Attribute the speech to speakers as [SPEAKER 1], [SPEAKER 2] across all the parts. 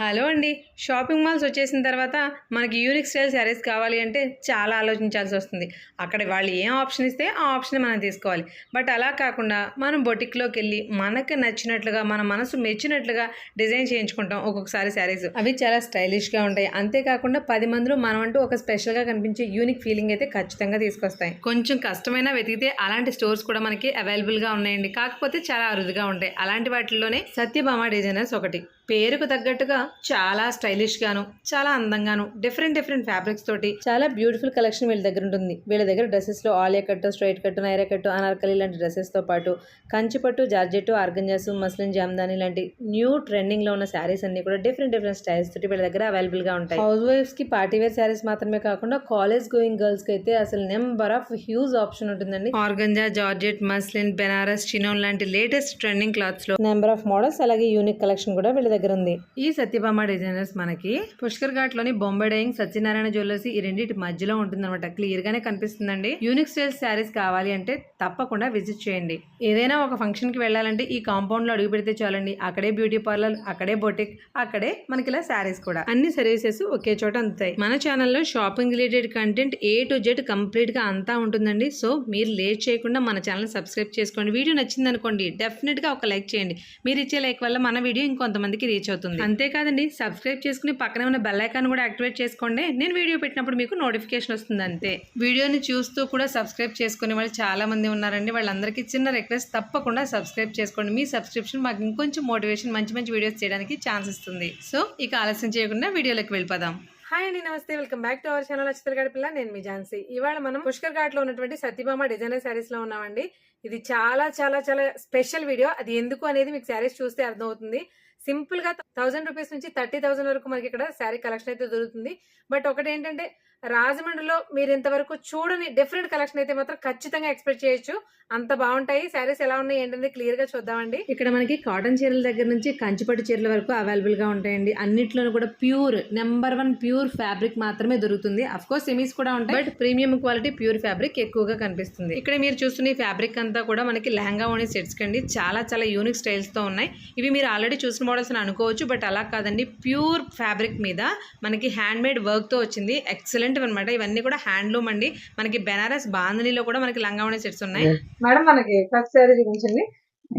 [SPEAKER 1] Hello అండి. Shopping malls వచ్చేసిన తర్వాత మనకి యూనిక్ స్టైల్ శారీస్ కావాలి అంటే చాలా ఆలోచించాల్సి వస్తుంది. అక్కడ వాళ్ళు ఏం ఆప్షన్ ఇస్తే ఆ ఆప్షన్ మనం తీసుకోవాలి. బట్ అలా కాకుండా మనం బొటిక్లోకి వెళ్ళి మనకు నచ్చినట్లుగా మన మనసు మెచ్చినట్లుగా డిజైన్ చేయించుకుంటాం ఒక్కొక్కసారి శారీస్. అవి చాలా స్టైలిష్గా ఉంటాయి. అంతేకాకుండా పది మందిలో మనం అంటూ ఒక స్పెషల్గా కనిపించే యూనిక్ ఫీలింగ్ అయితే ఖచ్చితంగా తీసుకొస్తాయి. కొంచెం కష్టమైన వెతికితే అలాంటి స్టోర్స్ కూడా మనకి అవైలబుల్గా ఉన్నాయండి. కాకపోతే చాలా అరుదుగా ఉంటాయి. అలాంటి వాటిల్లోనే సత్యభామ డిజైనర్స్ ఒకటి. పేరుకు తగ్గట్టుగా చాలా స్టైలిష్ గాను చాలా అందంగాను డిఫరెంట్ డిఫరెంట్ ఫ్యాబ్రిక్స్ తోటి చాలా బ్యూటిఫుల్ కలెక్షన్ వీళ్ళ దగ్గర ఉంటుంది. వీళ్ళ దగ్గర డ్రెస్సెస్లో ఆలియా కట్టు స్ట్రైట్ కట్టు నైరా కట్టు అనార్కలి లాంటి డ్రెస్సెస్తో పాటు కంచిపట్టు జార్జెట్ ఆర్గంజాస్ మస్లిన్ జామ్దాని లాంటి న్యూ ట్రెండింగ్లో ఉన్న శారీస్ అన్ని కూడా డిఫరెంట్ డిఫరెంట్ స్టైల్స్ తోటి వీళ్ళ దగ్గర అవైలబుల్గా ఉంటాయి. హౌస్ వైఫ్స్కి పార్టీ వేర్ శారీస్ మాత్రమే కాకుండా కాలేజ్ గోయింగ్ గర్ల్స్కి అయితే అసలు నెంబర్ ఆఫ్ హ్యూజ్ ఆప్షన్ ఉంటుందండి. Organza georgette muslin Banaras chinon లాంటి లేటెస్ట్ ట్రెండింగ్ క్లాత్స్లో నెంబర్ ఆఫ్ మోడల్స్ అలాగే యూనిక్ కలెక్షన్ కూడా వీళ్ళ దగ్గర ఉంది ఈ సత్యభామ డిజైనర్స్ మనకి పుష్కర్ ఘాట్లోని బొంబే డైయింగ్ సత్యనారాయణ జ్యువెలర్స్ ఈ రెండింటి మధ్యలో ఉంటుందన్నమాట. క్లియర్ గానే కనిపిస్తుందండి. యూనిక్ స్టైల్ శారీస్ కావాలి అంటే తప్పకుండా విజిట్ చేయండి. ఏదైనా ఒక ఫంక్షన్కి వెళ్ళాలంటే ఈ కాంపౌండ్లో అడుగు పెడితే చాలండి. అక్కడే బ్యూటీ పార్లర్ అక్కడే బొటిక్ అక్కడే మనకి ఇలా శారీస్ కూడా. అన్ని సర్వీసెస్ ఒకే చోట అందుతాయి. మన ఛానల్లో shopping related content A to Z కంప్లీట్గా అంతా ఉంటుందండి. సో మీరు లేట్ చేయకుండా మన ఛానల్ సబ్స్క్రైబ్ చేసుకోండి. వీడియో నచ్చింది అనుకోండి డెఫినెట్గా ఒక లైక్ చేయండి. మీరు ఇచ్చే లైక్ వల్ల మన వీడియో ఇంకొంతమందికి రీచ్ అవుతుంది. అంతేకాదండి సబ్స్క్రైబ్ చేసుకుని పక్కనే ఉన్న బెల్ ఐకాన్ కూడా యాక్టివేట్ చేసుకోండి. నేను వీడియో పెట్టినప్పుడు మీకు నోటిఫికేషన్ వస్తుంది అంతే. వీడియోని చూస్తూ కూడా సబ్స్క్రైబ్ చేసుకునే వాళ్ళు చాలా మంది ఉన్నారండి. వాళ్ళందరికీ చిన్న రిక్వెస్ట్ తప్పకుండా సబ్స్క్రైబ్ చేసుకోండి. మీ సబ్స్క్రిప్షన్ మాకు ఇంకొంచెం మోటివేషన్ మంచి మంచి వీడియోస్ చేయడానికి ఛాన్స్ ఇస్తుంది. సో ఇక ఆలస్యం చేయకుండా వీడియోలోకి వెళ్ళిపోదాం. హాయ్ అండి నమస్తే. Welcome back to our channel అచ్చితల్ గడిపిల్ల నేను మీ ఝాన్సీ. ఇవాళ మనం పుష్కర్ ఘాట్లో ఉన్నటువంటి సత్యభామ డిజైనర్ శారీస్లో ఉన్నామండి. ఇది చాలా చాలా చాలా స్పెషల్ వీడియో అది ఎందుకు అనేది మీకు శారీస్ చూస్తే అర్థమవుతుంది. సింపుల్గా థౌసండ్ రూపీస్ నుంచి థర్టీ థౌసండ్ వరకు మనకి ఇక్కడ శారీ కలెక్షన్ అయితే దొరుకుతుంది. బట్ ఒకటి ఏంటంటే రాజమండ్రిలో మీరు ఇంతవరకు చూడని డిఫరెంట్ కలెక్షన్ అయితే మాత్రం ఖచ్చితంగా ఎక్స్పెక్ట్ చేయొచ్చు. అంత బాగుంటాయి. శారీస్ ఎలా ఉన్నాయి ఏంటనేది క్లియర్గా చూద్దామండి. ఇక్కడ మనకి కాటన్ చీరల దగ్గర నుంచి కంచిపట్టు చీరల వరకు అవైలబుల్గా ఉంటాయండి. అన్నిట్లోనూ కూడా pure number one pure fabric మాత్రమే దొరుకుతుంది. అఫ్ కోర్స్ సెమీస్ కూడా ఉంటాయి. But premium quality pure fabric ఎక్కువగా కనిపిస్తుంది. ఇక్కడ మీరు చూస్తున్న ఫ్యాబ్రిక్ అంతా కూడా మనకి లెహంగా ఉండే సెట్స్ కండి. చాలా చాలా యూనిక్ స్టైల్స్తో ఉన్నాయి. ఇవి మీరు ఆల్రెడీ చూసిన మోడల్స్ అని అనుకోవచ్చు. బట్ అలా కాదండి. ప్యూర్ ఫ్యాబ్రిక్ మీద మనకి హ్యాండ్ మేడ్ వర్క్తో వచ్చింది. ఎక్సలెంట్ అనమాట ఇవన్నీ కూడా హ్యాండ్లూమ్ అండి. మనకి బెనారస్ బాంధనీలో కూడా మనకి లంగా ఓని సెట్స్ ఉన్నాయి. మేడం మనకి ఫస్ట్ శారీ చూపించండి.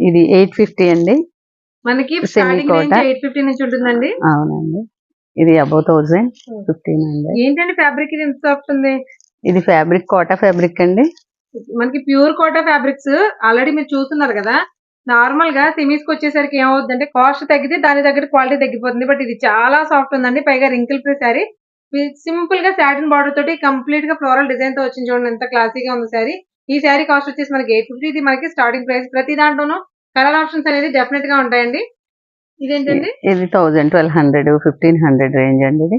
[SPEAKER 2] ఇది ఎయిట్ ఫిఫ్టీ అండి.
[SPEAKER 1] మనకి. ఎయిట్ ఫిఫ్టీ నుంచి ఉంటుందండి.
[SPEAKER 2] అవునండి. ఇది అబౌవ్ థౌజండ్ ఫిఫ్టీన్ హండ్రెడ్
[SPEAKER 1] ఏంటంటే ఫ్యాబ్రిక్ ఇది? ఎంత సాఫ్ట్ ఉంది?
[SPEAKER 2] ఇది ఫ్యాబ్రిక్ కోటా ఫ్యాబ్రిక్ అండి.
[SPEAKER 1] మనకి ప్యూర్ కోటా ఫ్యాబ్రిక్స్ ఆల్రెడీ మీరు చూస్తున్నారు కదా. నార్మల్గా సెమీస్కి వచ్చేసరికి ఏమవుతుంది అంటే కాస్ట్ తగ్గితే దాని దగ్గర క్వాలిటీ తగ్గిపోతుంది. బట్ ఇది చాలా సాఫ్ట్ ఉందండి. పైగా రింకిల్ ఫ్రీ శారీ. సింపుల్గా సాటిన్ బార్డర్ తోటి కంప్లీట్గా ఫ్లోరల్ డిజైన్తో వచ్చింది చూడండి ఎంత క్లాసీగా ఉంది శారీ. ఈ శారీ కాస్ట్ వచ్చేసి మనకి ఎయిట్ ఫిఫ్టీ. ఇది మనకి స్టార్టింగ్ ప్రైస్ ప్రతి దాంట్లోనూ కలర్ ఆప్షన్స్ అనేది డెఫినెట్గా ఉంటాయండి. ఇదేంటండి?
[SPEAKER 2] ఇది thousand twelve hundred fifteen hundred range అండి ఇది.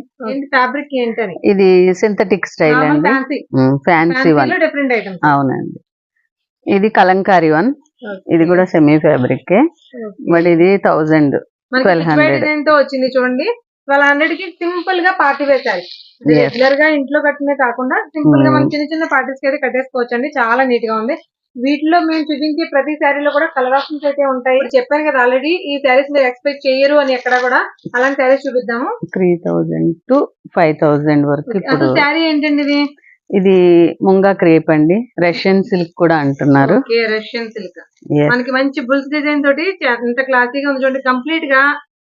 [SPEAKER 1] ఫ్యాబ్రిక్ ఏంటని
[SPEAKER 2] ఇది సింథటిక్ స్టైల్ అండి.
[SPEAKER 1] ఫ్యాన్సీ
[SPEAKER 2] వన్
[SPEAKER 1] డిఫరెంట్ ఐటమ్స్
[SPEAKER 2] అవునండి. ఇది కలంకారీ వన్ ఇది కూడా సెమీ ఫ్యాబ్రిక్ బట్ ఇది 1200.
[SPEAKER 1] డిజైన్తో వచ్చింది చూడండి. ట్వెల్వ్ హండ్రెడ్కి సింపుల్గా పార్టీ వేర్ శారీ. రెగ్యులర్గా ఇంట్లో కట్టినే కాకుండా సింపుల్గా
[SPEAKER 2] Hmm.
[SPEAKER 1] మనం చిన్న చిన్న పార్టీస్కి అయితే కట్టేసుకోవచ్చు అండి చాలా నీట్గా ఉంది. వీటిలో మేము చూపించే ప్రతి శారీలో కూడా కలర్ ఆప్షన్స్ అయితే ఉంటాయి. చెప్పాను కదా ఆల్రెడీ ఈ శారీస్ మీరు ఎక్స్పెక్ట్ చేయరు అని ఎక్కడ కూడా అలాంటి saris చూపిద్దాము.
[SPEAKER 2] Three thousand to five thousand వరకు
[SPEAKER 1] అసలు శారీ ఏంటండి ఇది?
[SPEAKER 2] ఇది ముంగా క్రేప్ అండి. రష్యన్ సిల్క్ కూడా అంటున్నారు.
[SPEAKER 1] Russian silk. మనకి మంచి బుల్స్ డిజైన్ తోటి ఇంత క్లాసీగా ఉంది చూడండి. కంప్లీట్గా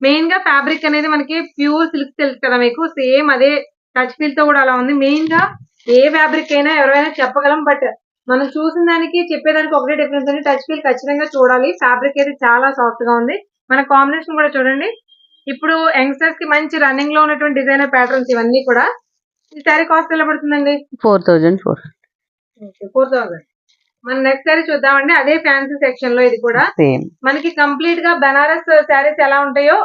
[SPEAKER 1] మెయిన్గా ఫ్యాబ్రిక్ అనేది మనకి ప్యూర్ సిల్క్ తెలుసు కదా మీకు సేమ్ అదే టచ్ ఫీల్తో కూడా అలా ఉంది. మెయిన్గా ఏ ఫ్యాబ్రిక్ అయినా ఎవరైనా చెప్పగలం బట్ మనం చూసిన దానికి చెప్పేదానికి ఒకటే డిఫరెన్స్ అండి. టచ్ ఫీల్ ఖచ్చితంగా చూడాలి. ఫ్యాబ్రిక్ అయితే చాలా సాఫ్ట్గా ఉంది. మన కాంబినేషన్ కూడా చూడండి. ఇప్పుడు యంగ్స్టర్స్కి మంచి రన్నింగ్లో ఉన్నటువంటి డిజైనర్ ప్యాటర్న్స్ ఇవన్నీ కూడా. ఈ సారీ కాస్ట్ ఎలా పడుతుందండి?
[SPEAKER 2] Four thousand four
[SPEAKER 1] four thousand మనం నెక్స్ట్ సారీ చూద్దామండి. అదే ఫ్యాన్సీ సెక్షన్లో ఇది కూడా. మనకి కంప్లీట్గా బనారస్ శారీస్ ఎలా ఉంటాయో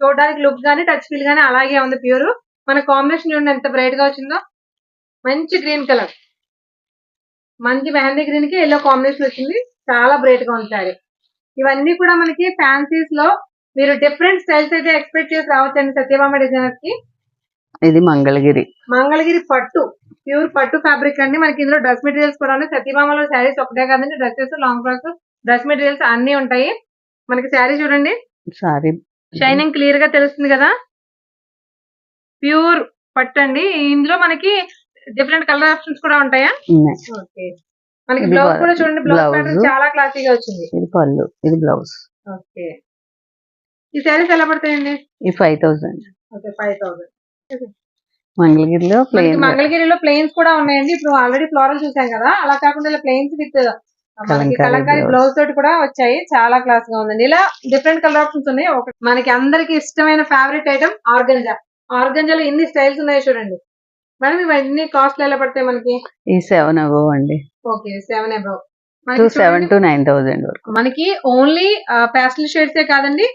[SPEAKER 1] చూడడానికి లుక్ గానీ టచ్ ఫీల్ గానీ అలాగే ఉంది ప్యూర్ మన కాంబినేషన్ చూడండి ఎంత బ్రైట్గా వచ్చిందో. మంచి గ్రీన్ కలర్ మంచి మెహందీ గ్రీన్కి ఎల్లో కాంబినేషన్ వచ్చింది. చాలా బ్రైట్గా ఉంది శారీ ఇవన్నీ కూడా మనకి ఫ్యాన్సీస్లో మీరు డిఫరెంట్ స్టైల్స్ అయితే ఎక్స్పెక్ట్ చేసి రావచ్చండి సత్యభామ డిజైనర్స్కి.
[SPEAKER 2] ఇది మంగళగిరి.
[SPEAKER 1] మంగళగిరి పట్టు ప్యూర్ పట్టు ఫ్యాబ్రిక్ అండి. మనకి ఇందులో డ్రెస్ మెటీరియల్స్ కూడా ఉన్నాయి. సత్యభామలో శారీస్ ఒకటే కాదండి. Dresses long frocks dress materials అన్ని ఉంటాయి. మనకి శారీ చూడండి.
[SPEAKER 2] సారీ
[SPEAKER 1] షైనింగ్ క్లియర్గా తెలుస్తుంది కదా?
[SPEAKER 3] ప్యూర్ పట్టు అండి. ఇందులో మనకి డిఫరెంట్ కలర్ ఆప్షన్స్ కూడా ఉంటాయా? ఓకే. మనకి బ్లౌజ్ కూడా చూడండి. బ్లౌజ్. ప్యాటర్న్ చాలా క్లాసీగా వచ్చింది.
[SPEAKER 2] ఇది పళ్ళు. ఇది బ్లౌజ్.
[SPEAKER 3] ఓకే. ఈ శారీస్ ఎలా పడతాయండి?
[SPEAKER 2] ఈ five thousand
[SPEAKER 3] okay five thousand
[SPEAKER 2] మంగళగిరిలో ప్లెయిన్
[SPEAKER 3] మంగళగిరిలో ప్లెయిన్స్ కూడా ఉన్నాయండి. ఇప్పుడు ఆల్రెడీ ఫ్లోరల్ చూసాం కదా. అలా కాకుండా ఇలా ప్లెయిన్స్ విత్
[SPEAKER 2] కలంకారీ.
[SPEAKER 3] బ్లౌజ్ తోటి కూడా వచ్చాయి. చాలా క్లాస్గా ఉందండి. ఇలా డిఫరెంట్ కలర్ ఆప్షన్స్ ఉన్నాయి. మనకి అందరికి ఇష్టమైన ఫేవరెట్ ఐటమ్ ఆర్గంజా. ఆర్గంజాలో ఎన్ని స్టైల్స్ ఉన్నాయో చూడండి. మేడం ఇవన్నీ కాస్ట్ ఎలా పడతాయి మనకి?
[SPEAKER 2] ఈ సెవెన్ అబో అండి.
[SPEAKER 3] Okay seven above
[SPEAKER 2] two seven to nine thousand
[SPEAKER 3] మనకి ఓన్లీ ప్యాస్టల్ షేడ్స్ ఏ కాదండి.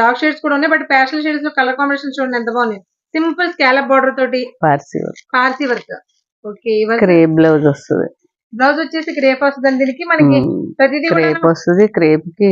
[SPEAKER 3] డార్క్ షేడ్స్ కూడా ఉన్నాయి. బట్ ప్యాస్టల్ షేడ్స్లో కలర్ కాంబినేషన్ చూడండి ఎంత బాగున్నాయి. సింపుల్ స్కాలప్ బార్డర్ తోటి?
[SPEAKER 2] Parsi
[SPEAKER 3] Parsi work. Okay
[SPEAKER 2] crepe blouse వస్తుంది.
[SPEAKER 3] బ్లౌజ్ వచ్చేసి క్రేప్ వస్తుంది దీనికి? మనకి ప్రతిదీ
[SPEAKER 2] క్రేప్ వస్తుంది క్రేప్కి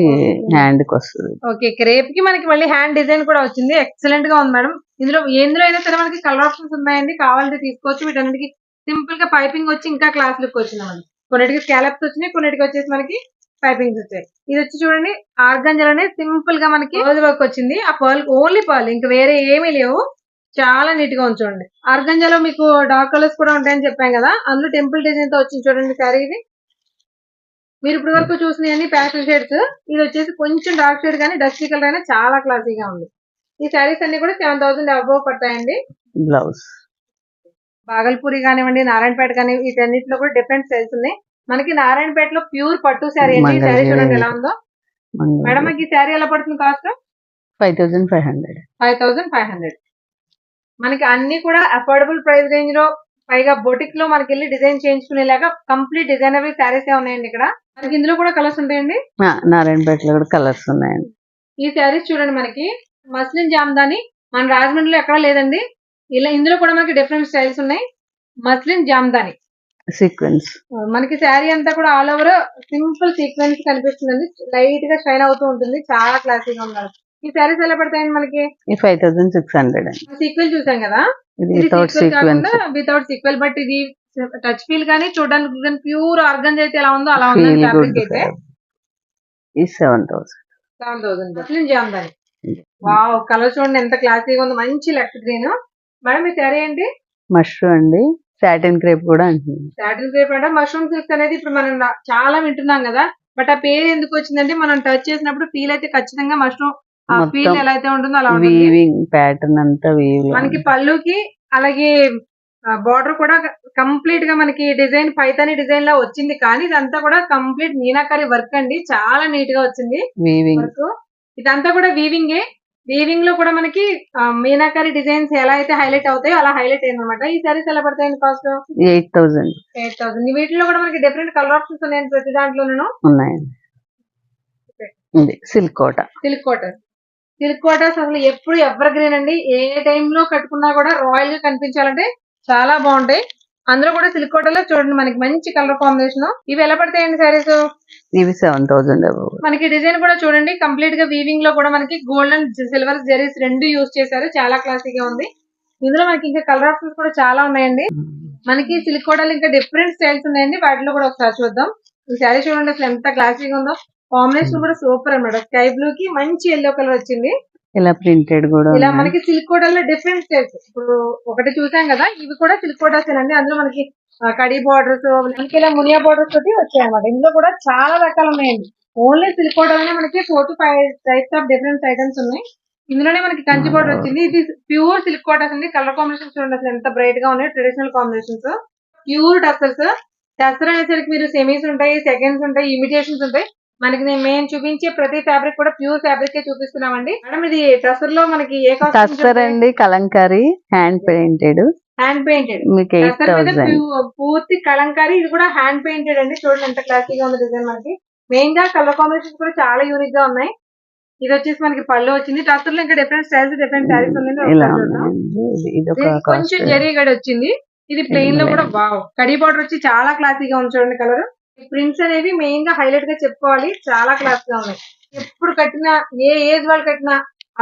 [SPEAKER 2] హ్యాండ్కి వస్తుంది.
[SPEAKER 3] ఓకే క్రేప్కి మనకి మళ్ళీ హ్యాండ్ డిజైన్ కూడా వచ్చింది. ఎక్సలెంట్గా ఉంది మేడం. ఇందులో ఎందులో అయినా సరే మనకి కలర్ ఆప్షన్స్ ఉన్నాయండి. కావాలంటే తీసుకోవచ్చు. వీటన్నిటికి సింపుల్గా పైపింగ్ వచ్చి ఇంకా క్లాస్ లుక్ వచ్చింది మనకి కొన్నిటికి స్కాలప్స్ వచ్చినాయి కొన్నిటికి వచ్చేసి మనకి పైపింగ్స్ వచ్చాయి. ఇది వచ్చి చూడండి. ఆర్గంజలోనే సింపుల్గా మనకి పర్ల్ వర్క్ వచ్చింది. ఆ పర్ల్ ఓన్లీ పర్ల్. ఇంకా వేరే ఏమీ లేవు. చాలా నీట్గా ఉంది చూడండి ఆర్గంజాలో మీకు డార్క్ కలర్స్ కూడా ఉంటాయని చెప్పాం కదా అందులో టెంపుల్ డిజైన్తో వచ్చింది చూడండి సారీ ఇది. మీరు ఇప్పటి వరకు చూసినవన్నీ ప్యాస్టల్ షేడ్స్ ఇది వచ్చేసి కొంచెం డార్క్ షేడ్ కానీ డస్టీ కలర్ అయినా చాలా క్లాసీగా ఉంది. ఈ శారీస్ అన్ని కూడా సెవెన్ థౌసండ్ అబోవ్ పడతాయండి.
[SPEAKER 2] బ్లౌజ్
[SPEAKER 3] బాగల్పూరి కానివ్వండి నారాయణపేట కానీ వీటన్నిటిలో కూడా డిఫరెంట్ స్టైల్స్ ఉన్నాయి. మనకి నారాయణపేటలో ప్యూర్ పట్టు శారీ అండి. శారీ. చూడండి ఎలా ఉందో. మేడం ఈ శారీ ఎలా పడుతుంది cost?
[SPEAKER 2] Five thousand five hundred
[SPEAKER 3] five thousand five hundred మనకి అన్ని కూడా అఫోర్డబుల్ ప్రైస్ రేంజ్లో పైగా బొటిక్లో మనకి వెళ్ళి డిజైన్ చేయించుకునేలాగా కంప్లీట్ డిజైనబుల్ శారీస్ ఉన్నాయండి ఇక్కడ. మనకి ఇందులో కూడా కలర్స్ ఉంటాయండి?
[SPEAKER 2] నారాయణపేటలో కూడా కలర్స్ ఉన్నాయండి.
[SPEAKER 3] ఈ శారీస్ చూడండి మనకి. మస్లిన్ జామ్దాని మన రాజమండ్రిలో ఎక్కడా లేదండి. ఇలా ఇందులో కూడా మనకి డిఫరెంట్ స్టైల్స్ ఉన్నాయి. మస్లిన్ జామ్దాని.
[SPEAKER 2] సీక్వెన్స్
[SPEAKER 3] మనకి శారీ అంతా కూడా ఆల్ ఓవర్ సింపుల్ సీక్వెన్స్ కనిపిస్తుందండి. లైట్గా షైన్ అవుతూ ఉంటుంది. చాలా క్లాసీగా ఉన్నారు ఈ శారీస్ ఎలా పడతాయండి మనకి?
[SPEAKER 2] ఫైవ్ థౌసండ్ సిక్స్ హండ్రెడ్ అండి.
[SPEAKER 3] సీక్వెల్ చూసాం కదా?
[SPEAKER 2] Without
[SPEAKER 3] sequel
[SPEAKER 2] sequence
[SPEAKER 3] without sequel but ఇది టచ్ ఫీల్ కానీ చూడడానికి ప్యూర్ ఆర్గన్స్ అయితే ఎలా ఉందో అలా ఉంది ఫ్యాబ్రిక్ అయితే.
[SPEAKER 2] Seven thousand
[SPEAKER 3] seven thousand wow colour చూడండి ఎంత క్లాసీగా ఉంది. మంచి లెఫ్ట్ గ్రీన్ మేడం ఈ శారీ ఏంటి?
[SPEAKER 2] మష్రూమ్ అండి. సాటిన్ క్రేప్ కూడా అంటుంది
[SPEAKER 3] సాటిల్ క్రేప్ అంటే. మష్రూమ్ సిల్క్స్ అనేది ఇప్పుడు మనం చాలా వింటున్నాం కదా. బట్ ఆ పేరు ఎందుకు వచ్చిందంటే మనం టచ్ చేసినప్పుడు ఫీల్ అయితే ఖచ్చితంగా మష్రూమ్ ఫీల్ ఎలా అయితే ఉంటుందో అలా
[SPEAKER 2] వీవింగ్ ప్యాటర్న్ అంతా వీవ్
[SPEAKER 3] మనకి పళ్ళుకి అలాగే బార్డర్ కూడా కంప్లీట్గా మనకి డిజైన్ పైతాని డిజైన్ లా వచ్చింది. కానీ ఇదంతా కూడా కంప్లీట్ మీనాకారి వర్క్ అండి. చాలా నీట్గా వచ్చింది
[SPEAKER 2] వీవింగ్
[SPEAKER 3] వర్క్ ఇదంతా కూడా వీవింగ్ వీవింగ్లో కూడా మనకి మీనాకారి డిజైన్స్ ఎలా అయితే హైలైట్ అవుతాయో అలా హైలైట్ అయింది అనమాట ఈ సారీస్ ఎలా పడతాయండి cost
[SPEAKER 2] eight thousand
[SPEAKER 3] eight thousand వీటిలో కూడా మనకి డిఫరెంట్ కలర్ ఆప్షన్స్ ఉన్నాయండి ప్రతి దాంట్లోనూ.
[SPEAKER 2] ఉన్నాయండి. సిల్క్ కోట.
[SPEAKER 3] సిల్క్ కోటర్స్ సిల్క్ కోటర్స్ అసలు ఎప్పుడు ఎవర్ గ్రీన్ అండి. ఏ టైమ్లో కట్టుకున్నా కూడా రాయల్గా కనిపించాలంటే చాలా బాగుంటాయి. అందులో కూడా సిల్క్ కోటలో చూడండి మనకి మంచి కలర్ కాంబినేషన్ ఇవి ఎలా పడతాయండి సారీస్
[SPEAKER 2] ఇవి సెవెన్ థౌసండ్
[SPEAKER 3] మనకి డిజైన్ కూడా చూడండి కంప్లీట్గా వీవింగ్లో కూడా మనకి గోల్డ్ అండ్ సిల్వర్ జరీస్ రెండు యూజ్ చేశారు. చాలా క్లాసీగా ఉంది. ఇందులో మనకి ఇంకా కలర్ ఆప్షన్స్ కూడా చాలా ఉన్నాయండి. మనకి సిల్క్ కోటలు ఇంకా డిఫరెంట్ స్టైల్స్ ఉన్నాయండి. వాటిలో కూడా ఒకసారి చూద్దాం. ఈ శారీ చూడండి అసలు ఎంత క్లాసీగా ఉందో. కాంబినేషన్ కూడా సూపర్ అన్నమాట. స్కై బ్లూ కి మంచి ఎల్లో కలర్ వచ్చింది.
[SPEAKER 2] ఇలా ప్రింటెడ్ కూడా
[SPEAKER 3] ఇలా మనకి సిల్క్ కోటల్లో డిఫరెంట్ స్టైల్స్ ఇప్పుడు ఒకటి చూసాం కదా ఇవి కూడా సిల్క్ కోటాస్ అండి. అందులో మనకి కడి బార్డర్స్ మనకి ఇలా మునియా బార్డర్స్ తోటి వచ్చాయి అన్నమాట. ఇందులో కూడా చాలా రకాలు ఉన్నాయండి. ఓన్లీ సిల్క్ కోటలోనే మనకి four to five types of different items ఉన్నాయి. ఇందులోనే మనకి కంచి బార్డర్ వచ్చింది. ఇది ప్యూర్ సిల్క్ కోటాస్ అండి. కలర్ కాంబినేషన్స్ చూడండి అసలు ఎంత బ్రైట్గా ఉన్నాయి. Traditional combinations pure tussars tussar అనేసరికి మీరు సెమీస్ ఉంటాయి సెకండ్స్ ఉంటాయి ఇమిటేషన్స్ ఉంటాయి. మనకి నేను మేము చూపించే ప్రతి ఫ్యాబ్రిక్ కూడా ప్యూర్ ఫ్యాబ్రిక్ చూపిస్తున్నామండి. మేడం ఇది టసర్లో మనకి ఏ
[SPEAKER 2] టస్సర్ అండి Kalamkari hand painted
[SPEAKER 3] hand painted
[SPEAKER 2] మీకు ఎయిట్ థౌసండ్
[SPEAKER 3] పూర్తి కలంకారీ ఇది కూడా హ్యాండ్ పెయింటెడ్ అండి. చూడండి ఎంత క్లాసీగా ఉంది డిజైన్ మనకి. మెయిన్గా కలర్ కాంబినేషన్స్ కూడా చాలా యూనిక్గా ఉన్నాయి. ఇది వచ్చేసి మనకి పళ్ళు వచ్చింది. టసర్లో ఇంకా డిఫరెంట్ స్టైల్స్ డిఫరెంట్ శారీస్ ఉన్నాయి కొంచెం
[SPEAKER 2] కాస్ట్
[SPEAKER 3] జరీ గడి వచ్చింది. ఇది ప్లెయిన్లో కూడా వావ్ కడి బార్డర్ వచ్చి చాలా క్లాసీగా ఉంది చూడండి కలర్ ప్రింట్స్ అనేవి మెయిన్గా హైలైట్గా చెప్పుకోవాలి. చాలా క్లాస్గా ఉన్నాయి. ఎప్పుడు కట్టినా ఏ ఏజ్ వాళ్ళు కట్టినా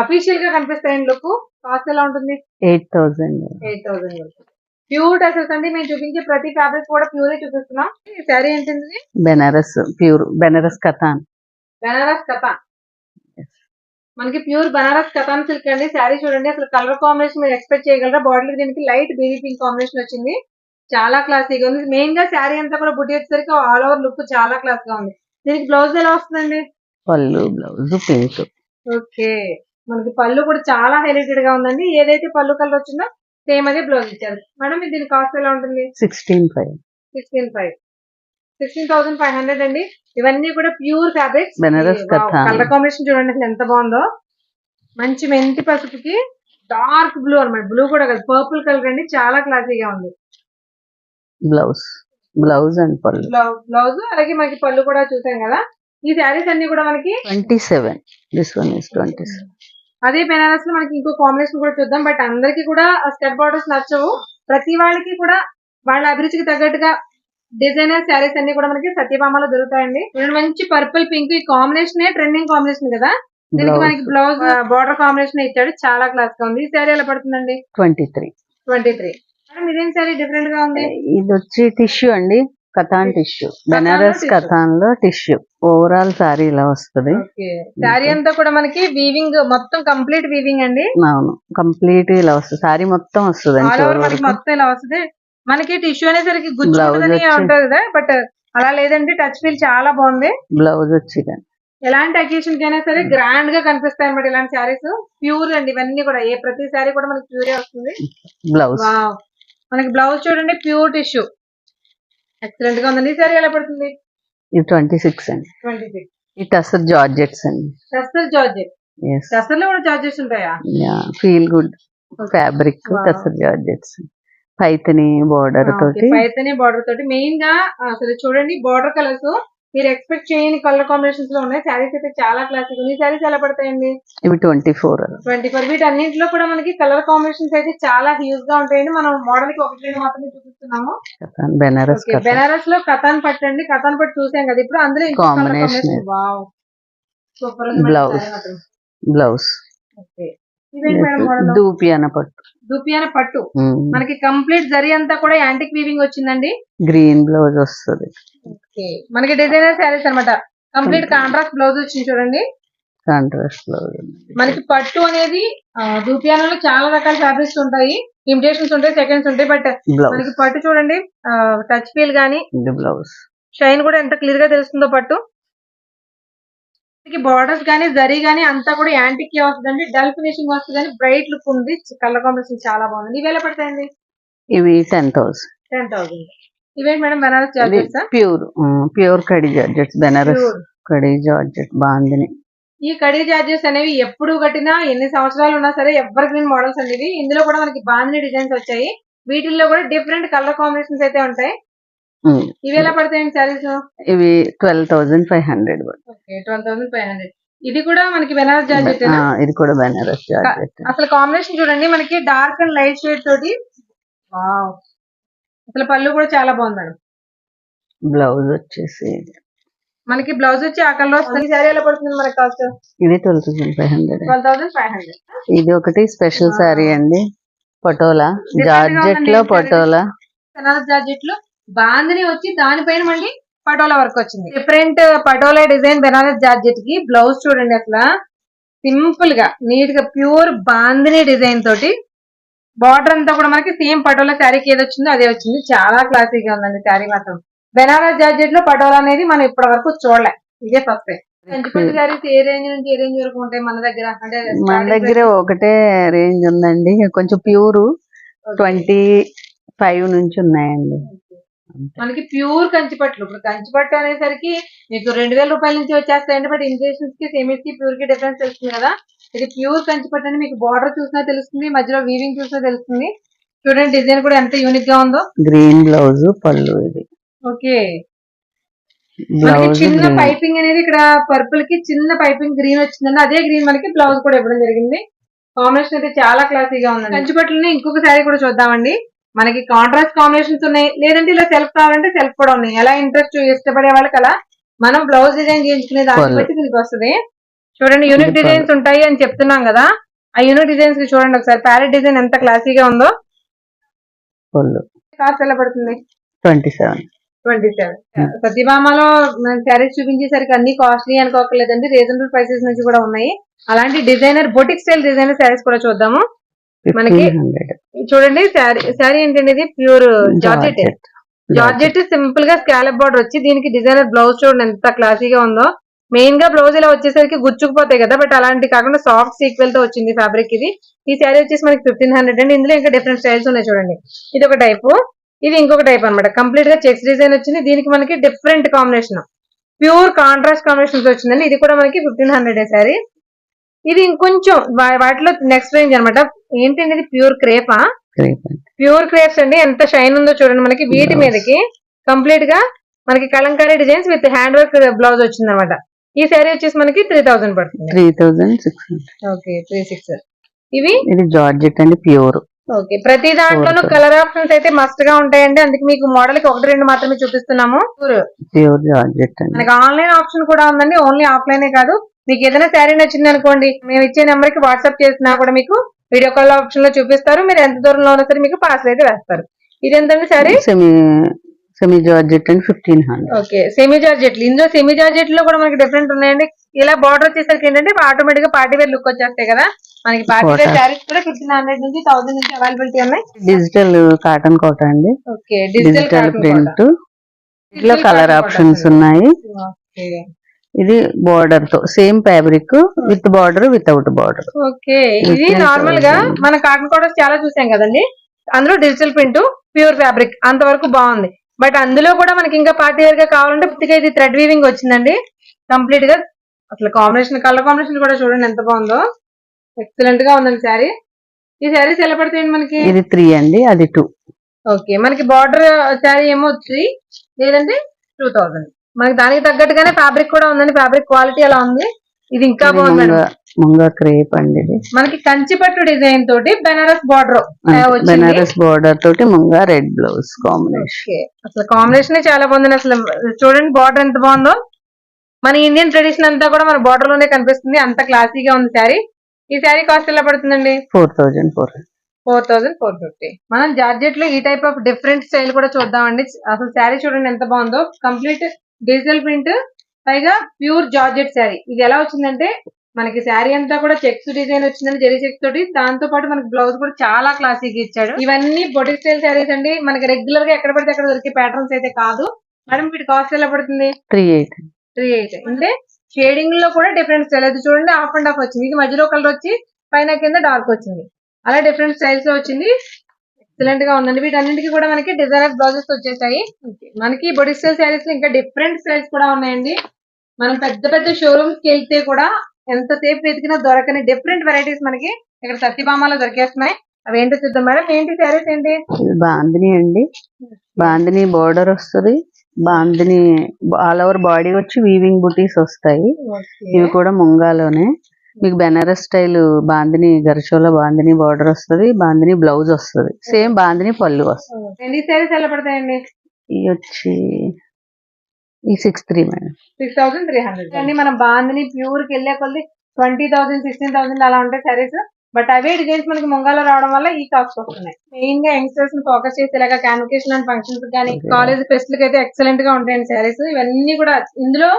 [SPEAKER 3] అఫీషియల్గా కనిపిస్తాయండి లుక్ కాస్ట్ ఎలా ఉంటుంది?
[SPEAKER 2] Eight thousand.
[SPEAKER 3] Eight thousand pure dresses అండి. మేము చూపించే ప్రతి ఫ్యాబ్రిక్ కూడా ప్యూరే చూపిస్తున్నాం. ఈ శారీ ఏంటిది?
[SPEAKER 2] బెనారస్ ప్యూర్ బెనారస్ కథాన్.
[SPEAKER 3] బెనారస్ కథ మనకి ప్యూర్ బనారస్ కథాన్ సిల్క్ అండి. శారీ చూడండి. అసలు కలర్ కాంబినేషన్ మీరు ఎక్స్పెక్ట్ చేయగలరా? బాడీ దీనికి లైట్ బేబీ పింక్ కాంబినేషన్ వచ్చింది. చాలా క్లాసీగా ఉంది. మెయిన్గా శారీ అంతా కూడా బుట్టి వచ్చేసరికి ఆల్ ఓవర్ లుక్ చాలా క్లాస్గా ఉంది. దీనికి బ్లౌజ్ ఎలా వస్తుందండి?
[SPEAKER 2] పళ్ళు బ్లౌజ్ పింక్
[SPEAKER 3] ఓకే. మనకి పళ్ళు కూడా చాలా హైలైటెడ్గా ఉందండి. ఏదైతే పళ్ళు కలర్ వచ్చిందో సేమ్ అదే బ్లౌజ్ ఇచ్చారు. మేడం దీని కాస్ట్ ఎలా ఉంటుంది?
[SPEAKER 2] Sixteen five
[SPEAKER 3] sixteen five sixteen thousand five hundred అండి. ఇవన్నీ కూడా ప్యూర్ ఫ్యాబ్రిక్స్. కలర్ కాంబినేషన్ చూడండి అసలు ఎంత బాగుందో. మంచి మెంతి పసుపుకి డార్క్ బ్లూ అన్నమాట బ్లూ కూడా కాదు పర్పుల్ కలర్ అండి. చాలా క్లాసీగా ఉంది.
[SPEAKER 2] బ్లౌజ్. బ్లౌజ్ అండ్ పళ్ళు.
[SPEAKER 3] బ్లౌజ్ అలాగే మనకి పళ్ళు కూడా చూసాం కదా? ఈ శారీస్ అన్ని కూడా మనకి
[SPEAKER 2] twenty seven. This one is twenty seven
[SPEAKER 3] అదే బెనారస్లో మనకి ఇంకో కాంబినేషన్ కూడా చూద్దాం. బట్ అందరికి కూడా స్టెప్ బార్డర్స్ నచ్చవు. ప్రతి వాళ్ళకి కూడా వాళ్ళ అభిరుచికి తగ్గట్టుగా డిజైనర్ శారీస్ అన్ని కూడా మనకి సత్యభామలో దొరుకుతాయండి. మంచి పర్పుల్ పింక్ ఈ కాంబినేషన్ ట్రెండింగ్ కాంబినేషన్ కదా? దీనికి మనకి
[SPEAKER 2] బ్లౌజ్
[SPEAKER 3] బార్డర్ కాంబినేషన్ ఇచ్చాడు. చాలా క్లాస్గా ఉంది. ఈ శారీ ఎలా పడుతుందండి?
[SPEAKER 2] Twenty three.
[SPEAKER 3] Twenty three. ఇదేం శారీ డిఫరెంట్గా ఉంది?
[SPEAKER 2] ఇది వచ్చి టిష్యూ అండి కథాన్ టిష్యూ బెనారస్. కథాన్లో టిష్యూ ఓవరాల్ సారీ ఇలా వస్తది.
[SPEAKER 3] శారీ అంతా కూడా మనకి వీవింగ్ మొత్తం కంప్లీట్ వీవింగ్ అండి?
[SPEAKER 2] అవును కంప్లీట్ ఇలా వస్తుంది. సారీ మొత్తం వస్తుంది వరకు
[SPEAKER 3] మొత్తం ఇలా వస్తుంది. మనకి టిష్యూ అనేసరికి ఉంటుంది కదా బట్ అలా లేదండి టచ్ ఫీల్ చాలా బాగుంది.
[SPEAKER 2] బ్లౌజ్ వచ్చి.
[SPEAKER 3] ఎలాంటి అకేషన్ కైనా సరే గ్రాండ్గా కనిపిస్తాయి అన్నమాట ఇలాంటి శారీస్ ప్యూర్ అండి ఇవన్నీ కూడా. ఏ ప్రతి శారీ కూడా మనకి ప్యూరే వస్తుంది.
[SPEAKER 2] బ్లౌజ్
[SPEAKER 3] మనకి బ్లౌజ్ చూడండి ప్యూర్ టిష్యూ ఎక్సలెంట్గా ఉందండి. ఈ ఎలా పడుతుంది?
[SPEAKER 2] ఇది ట్వంటీ సిక్స్ అండి.
[SPEAKER 3] Twenty six.
[SPEAKER 2] ఈ టసర్ జార్జెట్స్ అండి.
[SPEAKER 3] టస్టర్ జార్జెట్.
[SPEAKER 2] ఎస్
[SPEAKER 3] టస్టర్లో కూడా చార్జెస్ ఉంటాయా?
[SPEAKER 2] Feel good fabric. Tussar georgettes. Paithani border తోటి.
[SPEAKER 3] పైతనే బార్డర్ తోటి. మెయిన్గా అసలు చూడండి బార్డర్ కలర్స్ మీరు ఎక్స్పెక్ట్ చేయని కలర్ కాంబినేషన్స్లో ఉన్నాయి. శారీస్ అయితే చాలా క్లాసిక్ ఉంది శారీస్ ఎలా పడతాయండి?
[SPEAKER 2] ఇవి ట్వంటీ ఫోర్.
[SPEAKER 3] Twenty four. వీటి అన్నింటిలో కూడా మనకి కలర్ కాంబినేషన్స్ అయితే చాలా హ్యూజ్గా ఉంటాయండి. మనం మోడల్కి ఒకటి రెండు మాత్రమే చూపిస్తున్నాము.
[SPEAKER 2] బెనారస్
[SPEAKER 3] బెనారస్లో కథాన్ పట్టు అండి. కథాన్ పట్టు చూసాం కదా. ఇప్పుడు అందులో. వావ్. సూపర్.
[SPEAKER 2] బ్లౌజ్
[SPEAKER 3] ఇవేంటి మేడం మోడల్
[SPEAKER 2] దూపి అన్న పట్టు.
[SPEAKER 3] దుపియాన పట్టు. మనకి కంప్లీట్ జరి అంతా కూడా యాంటిక్ వీవింగ్ వచ్చిందండి.
[SPEAKER 2] గ్రీన్ బ్లౌజ్ వస్తుంది.
[SPEAKER 3] మనకి డిజైనర్ శారీస్ అన్నమాట. కంప్లీట్ కాంట్రాస్ట్ బ్లౌజ్ వచ్చింది చూడండి.
[SPEAKER 2] కాంట్రాస్ట్ బ్లౌజ్
[SPEAKER 3] మనకి పట్టు అనేది దూపియానలో చాలా రకాల ఫ్యాబ్రిక్స్ ఉంటాయి. ఇమిటేషన్స్ ఉంటాయి సెకండ్స్ ఉంటాయి బట్ మనకి పట్టు చూడండి టచ్ ఫీల్ గానీ
[SPEAKER 2] బ్లౌజ్
[SPEAKER 3] షైన్ కూడా ఎంత క్లియర్గా తెలుస్తుందో పట్టు. బార్డర్స్ గానీ జరీ గానీ అంతా కూడా యాంటిక్ వస్తుందండి. డల్ ఫినిషింగ్ వస్తుంది కానీ బ్రైట్ లుక్ ఉంది. కలర్ కాంబినేషన్ చాలా బాగుంది. ఇవి ఎలా పడతాయండి?
[SPEAKER 2] ఇవి టెన్ థౌసండ్
[SPEAKER 3] టెన్ థౌసండ్ ఇవేంటి madam Banaras charges
[SPEAKER 2] pure pure కడి జార్జెట్స్ బెనారస్ కడి జార్జెట్ బాగుంది
[SPEAKER 3] ఈ కడీ చార్జెస్ అనేవి ఎప్పుడు కట్టినా ఎన్ని సంవత్సరాలు ఉన్నా సరే ఎవర్ గ్రీన్ మోడల్స్ అనేవి ఇందులో కూడా మనకి బాగుంది డిజైన్స్ వచ్చాయి. వీటిల్లో కూడా డిఫరెంట్ కలర్ కాంబినేషన్స్ అయితే ఉంటాయి. ఇవి ఎలా పడతాయండి సారీస్
[SPEAKER 2] ఇవి twelve thousand five hundred
[SPEAKER 3] twelve thousand five hundred. ఇది కూడా మనకి బెనారస్ జార్జెట్
[SPEAKER 2] ఇది కూడా బెనారస్ జార్జెట్.
[SPEAKER 3] అసలు కాంబినేషన్ చూడండి మనకి డార్క్ అండ్ లైట్ షేడ్ తోటి. అసలు పళ్ళు కూడా చాలా బాగుంది మేడం.
[SPEAKER 2] బ్లౌజ్ వచ్చేసి
[SPEAKER 3] మనకి బ్లౌజ్ వచ్చి ఆ కలర్ వస్తుంది. సారీ ఎలా పడుతుంది మనకి కాస్ట్?
[SPEAKER 2] ఇది twelve thousand five hundred.
[SPEAKER 3] Twelve thousand five hundred.
[SPEAKER 2] ఇది ఒకటి స్పెషల్. సారీ అండి. పటోలా.
[SPEAKER 3] జార్జెట్లో.
[SPEAKER 2] పటోలా.
[SPEAKER 3] బెనారస్ జార్జెట్లో బాందిని వచ్చి దానిపైన మళ్ళీ పటోలా వర్క్ వచ్చింది. డిఫరెంట్ పటోలా డిజైన్ బెనారస్ జార్జెట్కి బ్లౌజ్ చూడండి అసలు సింపుల్గా నీట్గా ప్యూర్ బాందిని డిజైన్ తోటి బార్డర్ అంతా కూడా మనకి సేమ్ పటోలా శారీకి ఏది వచ్చిందో అదే వచ్చింది. చాలా క్లాసీగా ఉందండి శారీ మాత్రం. బెనారస్ జార్జెట్లో పటోలా అనేది మనం ఇప్పటి వరకు చూడలే. ఇదే ఫస్ట్ కంచిపట్టు శారీస్ ఏ రేంజ్ నుంచి ఏ రేంజ్ వరకు ఉంటాయి మన దగ్గర? అంటే
[SPEAKER 2] మన దగ్గర ఒకటే రేంజ్ ఉందండి. కొంచెం ప్యూర్ ట్వంటీ ఫైవ్ నుంచి ఉన్నాయండి.
[SPEAKER 3] మనకి ప్యూర్ కంచిపట్లు. ఇప్పుడు కంచిపట్టు అనేసరికి మీకు రెండు వేల రూపాయల నుంచి వచ్చేస్తాయండి బట్ ఇంజక్షన్స్కి సెమీస్కి ప్యూర్కి డిఫరెన్స్ తెలుస్తుంది కదా. ఇది ప్యూర్ కంచిపట్టు అని మీకు బార్డర్ చూసినా తెలుస్తుంది మధ్యలో వీవింగ్ చూసినా తెలుస్తుంది. చూడండి డిజైన్ కూడా ఎంత యూనిక్గా ఉందో.
[SPEAKER 2] గ్రీన్ బ్లౌజ్ పళ్ళు ఇది.
[SPEAKER 3] ఓకే. చిన్న పైపింగ్ అనేది ఇక్కడ పర్పుల్కి చిన్న పైపింగ్ గ్రీన్ వచ్చిందండి. అదే గ్రీన్ మనకి బ్లౌజ్ కూడా ఇవ్వడం జరిగింది. కాంబినేషన్ అయితే చాలా క్లాసీగా ఉంది కంచిపట్లని ఇంకొక శారీ కూడా చూద్దామండి. మనకి కాంట్రాస్ట్ కాంబినేషన్స్ ఉన్నాయి. లేదంటే ఇలా సెల్ఫ్ కావాలంటే సెల్ఫ్ కూడా ఉన్నాయి. ఎలా ఇంట్రెస్ట్ ఇష్టపడే వాళ్ళకి అలా మనం బ్లౌజ్ డిజైన్ చేయించుకునే దాన్ని. బట్టి దీనికి వస్తుంది. చూడండి యూనిక్ డిజైన్స్ ఉంటాయి అని చెప్తున్నాం కదా. ఆ యూనిక్ డిజైన్స్కి చూడండి ఒకసారి. ప్యారెట్ డిజైన్ ఎంత క్లాసీగా ఉందో. కాస్ట్ ఎలా పడుతుంది?
[SPEAKER 2] ట్వంటీ సెవెన్
[SPEAKER 3] ట్వంటీ సెవెన్ సత్యభామలో శారీస్ చూపించేసరికి అన్ని కాస్ట్లీ అనుకోకలేదండి రీజనబుల్ ప్రైసెస్ నుంచి కూడా ఉన్నాయి. అలాంటి designer boutique style designer saris కూడా చూద్దాము. మనకి చూడండి శారీ శారీ ఇది? Pure georgette. జార్జెట్. సింపుల్గా స్కాలప్ బార్డర్ వచ్చి దీనికి డిజైనర్ బ్లౌజ్ చూడండి ఎంత క్లాసీగా ఉందో. మెయిన్గా బ్లౌజ్ ఇలా వచ్చేసరికి గుచ్చుకుపోతాయి కదా బట్ అలాంటి కాకుండా సాఫ్ట్ సీక్వెల్తో వచ్చింది ఫ్యాబ్రిక్ ఇది. ఈ శారీ వచ్చేసి మనకి ఫిఫ్టీన్ హండ్రెడ్ అండి. ఇందులో ఇంకా డిఫరెంట్ స్టైల్స్ ఉన్నాయి చూడండి. ఇది ఒక టైప్ ఇది ఇంకొక టైప్ అన్నమాట. కంప్లీట్గా చెక్స్ డిజైన్ వచ్చింది. దీనికి మనకి different combination pure contrast combinations వచ్చిందండి. ఇది కూడా మనకి ఫిఫ్టీన్ హండ్రెడ్ శారీ. ఇది ఇంకొంచెం వాటిలో నెక్స్ట్ రేంజ్ అనమాట ఏంటండి ఇది? ప్యూర్ క్రేపా ప్యూర్ క్రేప్స్ అండి. ఎంత షైన్ ఉందో చూడండి మనకి. వీటి. మీదకి కంప్లీట్గా మనకి kalamkari designs with hand work blouse వచ్చింది అనమాట ఈ శారీ వచ్చేసి మనకి త్రీ థౌసండ్ పడుతుంది.
[SPEAKER 2] Three thousand six
[SPEAKER 3] okay three six ఇవి?
[SPEAKER 2] ఇది జార్జెట్ అండి ప్యూర్.
[SPEAKER 3] ఓకే ప్రతి దాంట్లోనూ కలర్ ఆప్షన్స్ అయితే మస్ట్గా ఉంటాయండి. అందుకే మీకు మోడల్కి ఒకటి రెండు మాత్రమే చూపిస్తున్నాము.
[SPEAKER 2] ప్యూర్ జార్జెట్ అండి.
[SPEAKER 3] మనకి ఆన్లైన్ ఆప్షన్ కూడా ఉందండి. ఓన్లీ ఆఫ్లైనే కాదు. మీకు ఏదైనా శారీ నచ్చింది అనుకోండి మేము ఇచ్చే నెంబర్కి వాట్సాప్ చేసినా కూడా మీకు వీడియో కాల్ ఆప్షన్లో చూపిస్తారు. మీరు ఎంత దూరంలో ఉన్నా సరే మీకు పార్సల్ అయితే వేస్తారు. ఇది ఎంతండి శారీ?
[SPEAKER 2] సెమీ సెమీ జార్జెట్ అండి ఫిఫ్టీన్ హండ్రెడ్.
[SPEAKER 3] ఓకే సెమీ జార్జెట్లు. ఇందులో సెమీ జార్జెట్లో కూడా మనకి డిఫరెంట్ ఉన్నాయండి. ఇలా బార్డర్ వచ్చేసరికి ఏంటంటే ఆటోమేటిక్గా పార్టీ వేర్ లుక్ వచ్చేస్తాయి కదా. మనకి పార్టీ వేర్. శారీస్ కూడా ఫిఫ్టీన్ హండ్రెడ్ నుంచి థౌసండ్ నుంచి అవైలబిలిటీ ఉన్నాయి.
[SPEAKER 2] డిజిటల్ కాటన్ కోట అండి.
[SPEAKER 3] ఓకే
[SPEAKER 2] డిజిటల్ ప్రింట్ ఇట్లా కలర్ ఆప్షన్స్ ఉన్నాయి. ఇది బార్డర్తో same fabric with border without border
[SPEAKER 3] okay ఇది
[SPEAKER 2] నార్మల్గా.
[SPEAKER 3] మన కాటన్ కోటర్స్ చాలా చూసాం కదండి. అందులో డిజిటల్ ప్రింట్ ప్యూర్ ఫ్యాబ్రిక్ అంతవరకు బాగుంది. బట్ అందులో కూడా మనకి ఇంకా పార్టీ వేర్గా కావాలంటే పూర్తిగా ఇది థ్రెడ్ వీవింగ్ వచ్చిందండి. కంప్లీట్గా అసలు కాంబినేషన్ కలర్ కాంబినేషన్ కూడా చూడండి ఎంత బాగుందో. ఎక్సలెంట్గా ఉందండి శారీ ఈ శారీస్ ఎలా పడతాయండి మనకి?
[SPEAKER 2] ఇది త్రీ అండి అది టూ
[SPEAKER 3] ఓకే మనకి బార్డర్ శారీ ఏమో త్రీ లేదంటే టూ థౌసండ్ మనకి దానికి తగ్గట్టుగానే ఫ్యాబ్రిక్ కూడా ఉందండి. ఫ్యాబ్రిక్ క్వాలిటీ అలా ఉంది. ఇది ఇంకా బాగుంది మేడం.
[SPEAKER 2] ముంగ ముంగ క్రేప్ అండి ఇది.
[SPEAKER 3] మనకి కంచిపట్టు డిజైన్ తోటి బెనారస్ బార్డర్
[SPEAKER 2] బెనారస్ బార్డర్ తోటి ముంగ రెడ్ బ్లౌజ్ కాంబినేషన్
[SPEAKER 3] అసలు కాంబినేషన్ చాలా బాగుంది. అసలు చూడండి బార్డర్ ఎంత బాగుందో. మన ఇండియన్ ట్రెడిషన్ అంతా కూడా మన బార్డర్లోనే కనిపిస్తుంది. అంత క్లాసీగా ఉంది శారీ. ఈ శారీ కాస్ట్ ఎలా పడుతుందండి?
[SPEAKER 2] Four thousand four
[SPEAKER 3] four thousand four fifty మనం జార్జెట్లో ఈ టైప్ ఆఫ్ డిఫరెంట్ స్టైల్ కూడా చూద్దామండి. అసలు శారీ చూడండి ఎంత బాగుందో. కంప్లీట్ డిజిటల్ ప్రింట్ పైగా ప్యూర్ జార్జెట్ శారీ. ఇది ఎలా వచ్చిందంటే మనకి శారీ అంతా కూడా చెక్స్ డిజైన్ వచ్చిందండి జరీ చెక్స్ తోటి. దాంతో పాటు మనకి బ్లౌజ్ కూడా చాలా క్లాసీగా ఇచ్చాడు. ఇవన్నీ బొటిక్ స్టైల్ శారీస్ అండి. మనకి రెగ్యులర్గా ఎక్కడ పడితే అక్కడ దొరికే ప్యాటర్న్స్ అయితే కాదు. మేడం వీటి కాస్ట్ ఎలా పడుతుంది?
[SPEAKER 2] Three eight.
[SPEAKER 3] Three eight. అంటే షేడింగ్లో కూడా డిఫరెంట్ స్టైల్ అది చూడండి హాఫ్ అండ్ హాఫ్ వచ్చింది. ఇది మధ్యలో కలర్ వచ్చి పైన కింద డార్క్ వచ్చింది. అలా డిఫరెంట్ స్టైల్స్లో వచ్చింది. ఎక్సలెంట్గా ఉందండి. వీటన్నిటికీ కూడా మనకి డిజైనర్ బ్లౌజెస్ వచ్చేసాయి. మనకి బొడీ స్టైల్ శారీస్లో ఇంకా డిఫరెంట్ స్టైల్స్ కూడా ఉన్నాయండి. మనం పెద్ద పెద్ద షోరూమ్స్కి వెళ్తే కూడా ఎంతసేపు వెతికినా దొరకని డిఫరెంట్ వెరైటీస్ మనకి ఇక్కడ సత్యభామలో దొరికేస్తున్నాయి. అవి ఏంటో చూద్దాం మేడం. ఏంటి శారీస్ ఏంటి?
[SPEAKER 2] బాందిని అండి. బాందిని బార్డర్ వస్తుంది. బాందిని ఆల్ ఓవర్ బాడీ వచ్చి వీవింగ్ బుటీస్ వస్తాయి. ఇవి కూడా ముంగాలోనే. మీకు బెనారస్ స్టైల్ బాందిని గర్షోలో బాందిని బార్డర్ వస్తుంది బాందిని బ్లౌజ్ వస్తుంది. సేమ్ బాందిని పళ్ళు వస్తుంది.
[SPEAKER 3] ఎన్ని శారీస్ ఎలా పడతాయండి?
[SPEAKER 2] ఇవి వచ్చి ఈ six three madam.
[SPEAKER 3] Six thousand three hundred అండి. మనం బాందని ప్యూర్కి వెళ్ళే కొద్ది ట్వంటీ థౌసండ్ సిక్స్టీన్ థౌసండ్ అలా ఉంటాయి సారీస్ బట్ అవే డిజైన్స్ మనకి ముంగాలో రావడం వల్ల ఈ కాస్ట్ వస్తున్నాయి. మెయిన్గా యంగ్స్టర్స్ని ఫోకస్ చేసి ఇలాగ కాన్వకేషన్ అండ్ ఫంక్షన్స్ కానీ. కాలేజ్ ఫెస్ట్కి అయితే ఎక్సలెంట్గా ఉంటాయండి సారీస్ ఇవన్నీ కూడా ఇందులో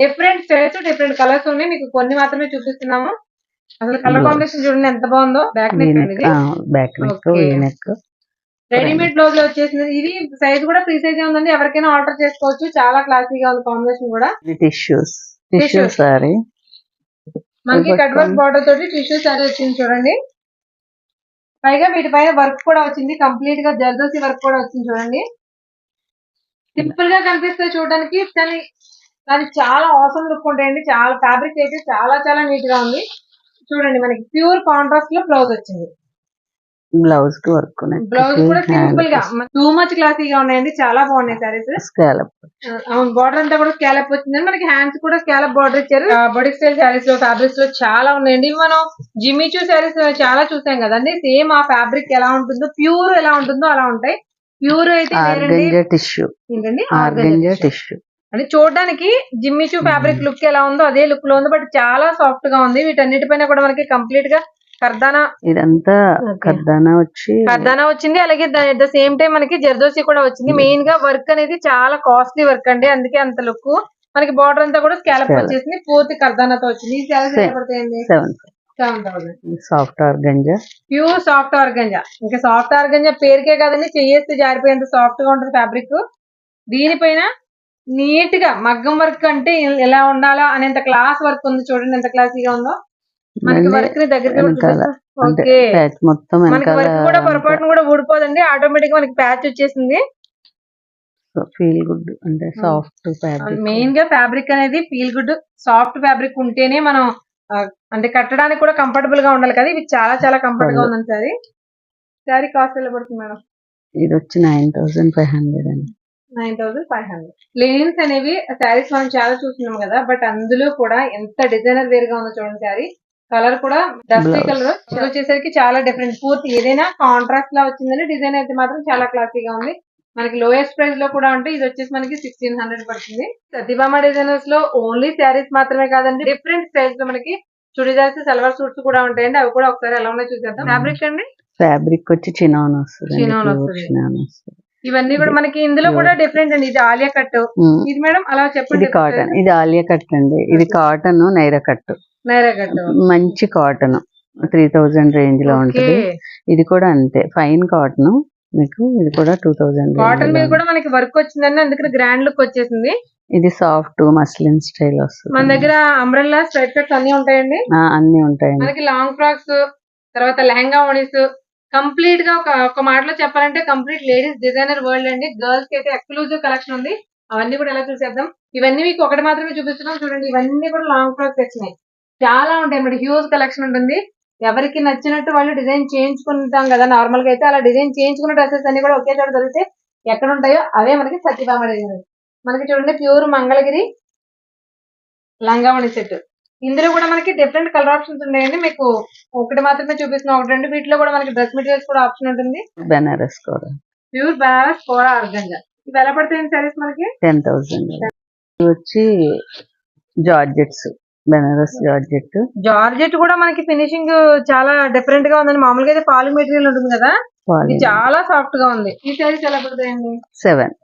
[SPEAKER 3] డిఫరెంట్ స్టైల్స్ డిఫరెంట్ కలర్స్ ఉన్నాయి. మీకు కొన్ని మాత్రమే చూపిస్తున్నాము. అసలు కలర్. కాంబినేషన్ చూడండి ఎంత బాగుందో. Back neck
[SPEAKER 2] neck back neck
[SPEAKER 3] readymade బ్లౌజ్లో వచ్చేసింది. ఇది సైజ్ కూడా ఫ్రీ సైజ్ ఉందండి. ఎవరికైనా ఆర్డర్ చేసుకోవచ్చు. చాలా క్లాసీగా ఉంది కాంబినేషన్ కూడా.
[SPEAKER 2] Tissues tissue. సారీ
[SPEAKER 3] మనకి కట్ వర్క్. బార్డర్ తోటి టిష్యూ సారీ వచ్చింది చూడండి. పైగా వీటిపైన వర్క్ కూడా వచ్చింది. కంప్లీట్గా జర్దోసి వర్క్ కూడా వచ్చింది చూడండి. సింపుల్గా కనిపిస్తాయి చూడడానికి కానీ కానీ చాలా అవసరం లుక్ ఉంటాయండి. చాలా ఫ్యాబ్రిక్ అయితే చాలా చాలా నీట్గా ఉంది. చూడండి మనకి ప్యూర్ కాంట్రాస్ట్లో బ్లౌజ్ వచ్చింది.
[SPEAKER 2] బ్లౌజ్కి వర్క్
[SPEAKER 3] బ్లౌజ్ కూడా సింపుల్గా. టూ మచ్ క్లాసీగా ఉన్నాయండి. చాలా బాగున్నాయి సారీస్
[SPEAKER 2] స్కాలప్
[SPEAKER 3] అవును బార్డర్ అంతా కూడా స్కాలప్ వచ్చిందండి. మనకి హ్యాండ్స్ కూడా స్కాలప్ బార్డర్ ఇచ్చారు. బాడీ స్టైల్ శారీస్లో ఫ్యాబ్రిక్స్లో చాలా ఉన్నాయండి. మనం జిమ్మిచూ శారీస్ చాలా చూసాం కదండి. సేమ్ ఆ ఫ్యాబ్రిక్ ఎలా ఉంటుందో ప్యూర్ ఎలా ఉంటుందో అలా ఉంటాయి. ప్యూర్ అయితే
[SPEAKER 2] టిష్యూ
[SPEAKER 3] ఏంటండి.
[SPEAKER 2] టిష్యూ
[SPEAKER 3] అంటే చూడడానికి జిమ్మిచూ ఫ్యాబ్రిక్ లుక్ ఎలా ఉందో అదే లుక్లో ఉంది బట్ చాలా సాఫ్ట్గా ఉంది. వీటన్నిటిపైన కూడా మనకి కంప్లీట్గా కర్దానా
[SPEAKER 2] ఇదంతా. కర్దానా వచ్చి
[SPEAKER 3] కర్దానా వచ్చింది అలాగే అట్ ద సేమ్ టైం మనకి జర్దోసి కూడా వచ్చింది. మెయిన్గా వర్క్ అనేది చాలా కాస్ట్లీ వర్క్ అండి అందుకే అంత లుక్. మనకి బార్డర్ అంతా కూడా స్కాలప్. వచ్చేసింది పూర్తి కర్దానాతో వచ్చింది. ఈ
[SPEAKER 2] seven soft organza
[SPEAKER 3] pure soft organza ఇంకా సాఫ్ట్ ఆర్గంజా పేరుకే కదండి చెయ్యేస్తే జారిపోయేంత సాఫ్ట్గా ఉంటుంది ఫ్యాబ్రిక్. దీనిపైన నీట్గా మగ్గం వర్క్ అంటే ఎలా ఉండాలా అనేంత క్లాస్ వర్క్ ఉంది చూడండి ఎంత క్లాసీగా ఉందో. మనకి వర్క్ని దగ్గర ఓకే.
[SPEAKER 2] మొత్తం
[SPEAKER 3] మనకి వర్క్ కూడా పొరపాటున కూడా ఊడిపోదండి ఆటోమేటిక్ మనకి ప్యాచ్ వచ్చేసింది.
[SPEAKER 2] ఫీల్ గుడ్ అంటే సాఫ్ట్ ఫ్యాబ్రిక్
[SPEAKER 3] మెయిన్గా ఫ్యాబ్రిక్ అనేది ఫీల్ గుడ్ సాఫ్ట్ ఫ్యాబ్రిక్ ఉంటేనే మనం అంటే కట్టడానికి కూడా కంఫర్టబుల్గా ఉండాలి కదా ఇది చాలా చాలా కంఫర్ట్గా ఉందండి సారీ. సారీ కాస్ట్ ఎలా పడుతుంది మేడం?
[SPEAKER 2] ఇది వచ్చి నైన్ థౌసండ్ ఫైవ్ హండ్రెడ్ అండి.
[SPEAKER 3] Nine thousand five hundred. Linens అనేవి శారీస్ మనం చాలా చూస్తున్నాం కదా బట్ అందులో కూడా ఎంత డిజైనర్ వేర్గా ఉందో చూడండి శారీ. కలర్ కూడా డస్టీ. కలర్ ఇది వచ్చేసరికి చాలా డిఫరెంట్ పూర్తి ఏదైనా కాంట్రాస్ట్ లా వచ్చిందని డిజైన్ అయితే మాత్రం చాలా క్లాసీగా ఉంది. మనకి లోయెస్ట్ ప్రైస్లో కూడా ఉంటే ఇది వచ్చేసి మనకి సిక్స్టీన్ హండ్రెడ్ పడుతుంది. సత్యభామ డిజైనర్స్లో ఓన్లీ శారీస్ మాత్రమే కాదండి డిఫరెంట్ స్టైల్స్లో మనకి చుడిదార్స్ సల్వార్ సూట్స్ కూడా ఉంటాయండి. అవి కూడా ఒకసారి ఎలా ఉన్నాయో చూసేద్దాం. ఫ్యాబ్రిక్ అండి?
[SPEAKER 2] ఫ్యాబ్రిక్ వచ్చి చినాన్ వస్తుంది.
[SPEAKER 3] ఇవన్నీ కూడా మనకి ఇందులో కూడా డిఫరెంట్ అండి. ఇది ఆలియా కట్
[SPEAKER 2] ఉమ్,
[SPEAKER 3] ఇది మేడం అలా
[SPEAKER 2] ఇది
[SPEAKER 3] చెప్పండి.
[SPEAKER 2] కాటన్ ఇది ఆలియా కట్ అండి. ఇది cotton Naira cut
[SPEAKER 3] Naira cut
[SPEAKER 2] మంచి కాటన్ త్రీ థౌజండ్ రేంజ్లో ఉంటుంది. ఇది కూడా అంతే. ఫైన్ కాటన్ మీకు ఇది కూడా టూ థౌజండ్
[SPEAKER 3] కాటన్ మీద కూడా మనకి వర్క్ వచ్చిందండి. అందుకని గ్రాండ్ లుక్ వచ్చేసింది.
[SPEAKER 2] ఇది సాఫ్ట్ మస్లిన్ స్టైల్ వస్తుంది.
[SPEAKER 3] మన దగ్గర అంబ్రెల్లా స్ట్రైట్ కట్స్ అన్ని ఉంటాయండి.
[SPEAKER 2] అన్ని ఉంటాయండి.
[SPEAKER 3] మనకి లాంగ్ ఫ్రాక్స్ తర్వాత లెహంగా ఓణీస్ కంప్లీట్గా ఒక ఒక మాటలో చెప్పాలంటే కంప్లీట్ లేడీస్ డిజైనర్ వరల్డ్ అండి. గర్ల్స్కి అయితే ఎక్స్క్లూజివ్ కలెక్షన్ ఉంది. అవన్నీ కూడా ఎలా చూసేద్దాం? ఇవన్నీ మీకు ఒకటి మాత్రమే చూపిస్తున్నాం. చూడండి ఇవన్నీ కూడా లాంగ్ ఫ్రాక్స్ వచ్చినాయి. చాలా ఉంటాయి మరి హ్యూజ్ కలెక్షన్ ఉంటుంది. ఎవరికి నచ్చినట్టు వాళ్ళు డిజైన్ చేయించుకుంటాం కదా. నార్మల్గా అయితే అలా డిజైన్ చేయించుకున్న డ్రెస్సెస్ అన్ని కూడా ఒకే చోట దొరికితే ఎక్కడ ఉంటాయో అవే మనకి సత్యభామ డిజైన్. మనకి చూడండి ప్యూర్ మంగళగిరి లంగామణి సెట్ ఇందులో కూడా మనకి డిఫరెంట్ కలర్ ఆప్షన్స్ ఉన్నాయండి. మీకు ఒకటి మాత్రమే చూపిస్తున్నాం. ఒకటి రెండు వీటిలో కూడా మనకి డ్రెస్ మెటీరియల్స్ కూడా ఆప్షన్ ఉంటుంది.
[SPEAKER 2] బెనారస్ కూడా.
[SPEAKER 3] ప్యూర్ బనారస్ కోరా ఆర్గంజా ఇవి ఎలా పడతాయి సారీస్ మనకి?
[SPEAKER 2] టెన్ థౌసండ్ వచ్చి జార్జెట్స్. బెనారస్ జార్జెట్.
[SPEAKER 3] జార్జెట్ కూడా మనకి ఫినిషింగ్ చాలా డిఫరెంట్గా ఉందండి. మామూలుగా అయితే పాలు మెటీరియల్ ఉంటుంది కదా? చాలా సాఫ్ట్గా ఉంది. ఈ సారీస్ ఎలా పడతాయండి?
[SPEAKER 2] సెవెన్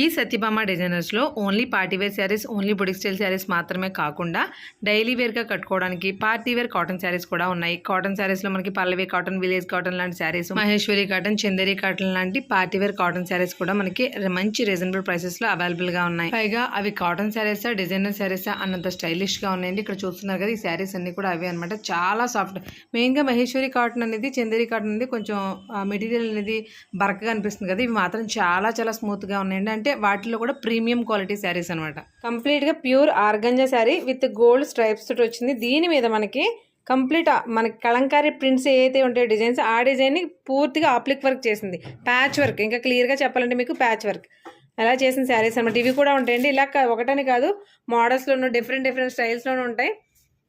[SPEAKER 1] ఈ Satyabhama డిజైనర్స్లో only party wear saris only boutique style saris మాత్రమే కాకుండా డైలీ వేర్గా కట్టుకోవడానికి పార్టీ వేర్ కాటన్ శారీస్ కూడా ఉన్నాయి. కాటన్ శారీస్లో మనకి పల్లవి కాటన్ విలేజ్ కాటన్ లాంటి శారీస్ మహేశ్వరి కాటన్ చందేరి కాటన్ లాంటి పార్టీ వేర్ కాటన్ శారీస్ కూడా మనకి మంచి రీజనబుల్ ప్రైసెస్లో అవైలబుల్గా ఉన్నాయి. పైగా అవి కాటన్ శారీస్ డిజైనర్ శారీస్ అన్నంత స్టైలిష్గా ఉన్నాయండి. ఇక్కడ చూస్తున్నారు కదా ఈ శారీస్ అన్ని కూడా అవి అనమాట చాలా సాఫ్ట్. మెయిన్గా మహేశ్వరి కాటన్ అనేది చందేరి కాటన్ అనేది కొంచెం మెటీరియల్ అనేది బరకగా అనిపిస్తుంది కదా ఇవి మాత్రం చాలా చాలా స్మూత్గా ఉన్నాయండి. అంటే వాటిలో కూడా ప్రీమియం క్వాలిటీ శారీస్ అనమాట
[SPEAKER 3] కంప్లీట్గా pure organza sari with gold stripes తోటి వచ్చింది. దీని మీద మనకి కంప్లీట్ మనకి కలంకారీ ప్రింట్స్ ఏదైతే ఉంటాయో డిజైన్స్ ఆ డిజైన్ని పూర్తిగా అప్లిక్ వర్క్ చేసింది. ప్యాచ్ వర్క్ ఇంకా క్లియర్గా చెప్పాలంటే మీకు ప్యాచ్ వర్క్ అలా చేసిన శారీస్ అనమాట ఇవి కూడా ఉంటాయండి. ఇలా ఒకటని కాదు మోడల్స్లోనూ డిఫరెంట్ డిఫరెంట్ స్టైల్స్లోనూ ఉంటాయి.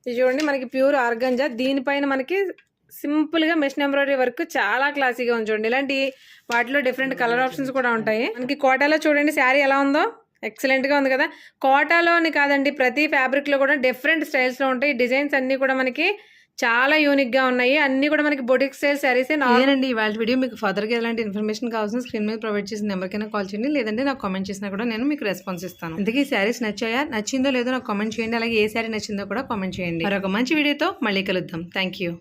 [SPEAKER 3] ఇది చూడండి మనకి ప్యూర్ ఆర్గంజా. దీనిపైన మనకి సింపుల్గా మెషిన్ ఎంబ్రాయిడరీ వర్క్ చాలా క్లాసీగా ఉంది చూడండి. ఇలాంటి వాటిలో డిఫరెంట్ కలర్ ఆప్షన్స్ కూడా ఉంటాయి. మనకి కోటాలో చూడండి శారీ ఎలా ఉందో ఎక్సలెంట్గా ఉంది కదా. కోటాలోని కాదండి ప్రతి ఫ్యాబ్రిక్లో కూడా డిఫరెంట్ స్టైల్స్లో ఉంటాయి. డిజైన్స్ అన్నీ కూడా మనకి చాలా యూనిక్గా ఉన్నాయి. అన్ని కూడా మనకి బొటిక్ స్టైల్ శారీసే
[SPEAKER 1] నేనండి ఇవాళ వీడియో మీకు ఫర్దర్గా ఎలాంటి ఇన్ఫర్మేషన్ కావాల్సిన స్క్రీన్ మీద ప్రొవైడ్ చేసిన నెంబర్కైనా కాల్ చేయండి. లేదంటే నాకు కామెంట్ చేసినా కూడా నేను మీకు రెస్పాన్స్ ఇస్తాను. అందుకే ఈ శారీస్ నచ్చాయా? నచ్చిందో లేదో నాకు కామెంట్ చేయండి. అలాగే ఏ శారీ నచ్చిందో కూడా కామెంట్ చేయండి. మరొక మంచి వీడియోతో మళ్ళీ కలుద్దాం. Thank you